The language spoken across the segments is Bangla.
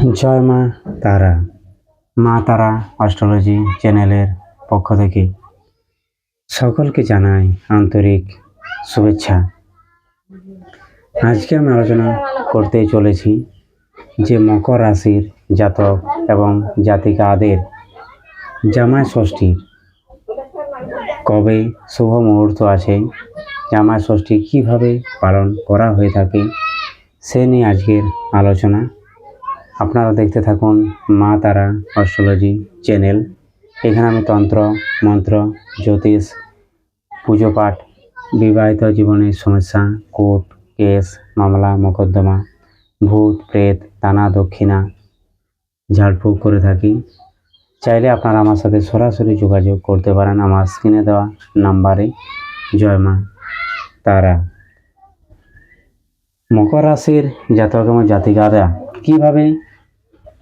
জয় মা তারা। মা তারা অস্ট্রোলজি চ্যানেলের পক্ষ থেকে সকলকে জানাই আন্তরিক শুভেচ্ছা। আজকে আমি আলোচনা করতে চলেছি যে মকর রাশির জাতক এবং জাতিকাদের জামাই ষষ্ঠীর কবে শুভ মুহূর্ত আছে, জামাই ষষ্ঠী কীভাবে পালন করা হয়ে থাকে, সে নিয়ে আজকের আলোচনা আপনারা দেখতে থাকুন মা তারা অস্ট্রোলজি চ্যানেল। এখানে আমি তন্ত্র, মন্ত্র, জ্যোতিষ, পুজো পাঠ, বিবাহিত জীবনের সমস্যা, কোর্ট, কেস, মামলা, মোকদ্দমা, ভূত, প্রেত, টানা, দক্ষিণা, ঝাড়ফুঁক করে থাকি। চাইলে আপনারা আমার সাথে সরাসরি যোগাযোগ করতে পারেন আমার স্ক্রিনে দেওয়া নাম্বারে। জয় মা তারা। মকর রাশির জাতক এবং জাতিকারা কীভাবে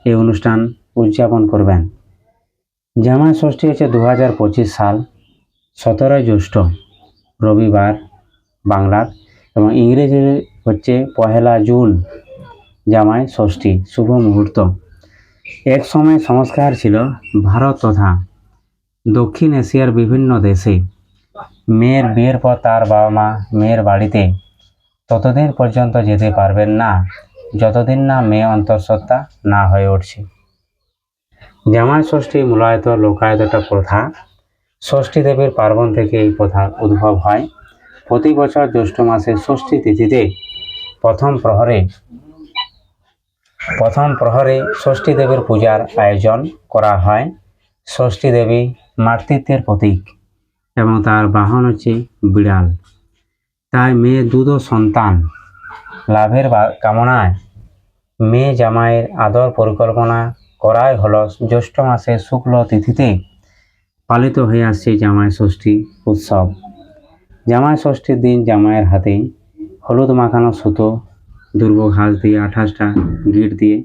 এই অনুষ্ঠান উদযাপন করবেন। জামাই ষষ্ঠী হচ্ছে দু হাজার পঁচিশ সাল, সতেরোই জ্যৈষ্ঠ, রবিবার বাংলার এবং ইংরেজি হচ্ছে পহেলা জুন, জামাই ষষ্ঠী, শুভ মুহূর্ত। এক সময় সংস্কার ছিল ভারত তথা দক্ষিণ এশিয়ার বিভিন্ন দেশে। মেয়ের বিয়ের পর তার বাবা মা মেয়ের বাড়িতে ততদিন পর্যন্ত যেতে পারবেন না। যতদিন না মেয়ে অন্তঃসত্ত্বা না হয়ে উঠছে। জামাই ষষ্ঠী মূলায়ত লোকায়ত একটা প্রথা। ষষ্ঠী দেবীর পার্বণ থেকে এই প্রথার উদ্ভব হয়। প্রতি বছর জ্যৈষ্ঠ মাসের ষষ্ঠী তিথিতে প্রথম প্রহরে প্রথম প্রহরে ষষ্ঠী দেবীর পূজার আয়োজন করা হয়। ষষ্ঠী দেবী মাতৃত্বের প্রতীক এবং তার বাহন হচ্ছে বিড়াল। তাই মেয়ে দুধ সন্তান লাভের কামনায়। মেয়ে জামাইয়ের আদর পরিকল্পনা করাই হল জ্যৈষ্ঠ মাসের শুক্ল তিথিতে পালিত হয়ে আসছে জামাই ষষ্ঠী উৎসব। জামাই ষষ্ঠীর দিন জামাইয়ের হাতে হলুদ মাখানো সুতো, দুর্গ ঘাস দিয়ে আঠাশটা গিট দিয়ে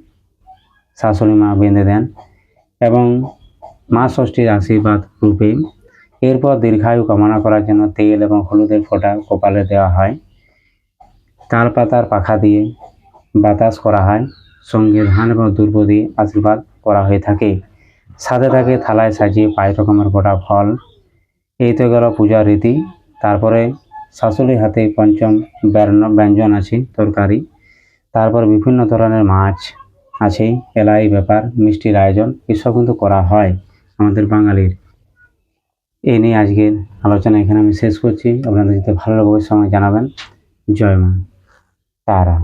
শাশুড়ি মা বেঁধে দেন এবং মা ষষ্ঠীর আশীর্বাদ রূপে এরপর দীর্ঘায়ু কামনা করার জন্য তেল এবং হলুদের ফোঁটা কপালে দেওয়া হয়। তাল পাতার পাখা দিয়ে বাতাস করা হয়। সঙ্গে ধান এবং দুর্ব দিয়ে আশীর্বাদ করা হয়ে থাকে। সাথে থাকে থালায় সাজিয়ে পাঁচ রকমের গোটা ফল, এই তো গেল পূজার রীতি। তারপরে শাশুড়ির হাতে পঞ্চম ব্যঞ্জন ব্যঞ্জন আছে, তরকারি। তারপর বিভিন্ন ধরনের মাছ আছে, এলাই ব্যাপার মিষ্টির আয়োজন, এসব কিন্তু করা হয় আমাদের বাঙালির। এই নিয়ে আজকের আলোচনা এখানে আমি শেষ করছি। আপনাদের যদি ভালো লাগবে সময় জানাবেন। জয় মা। sara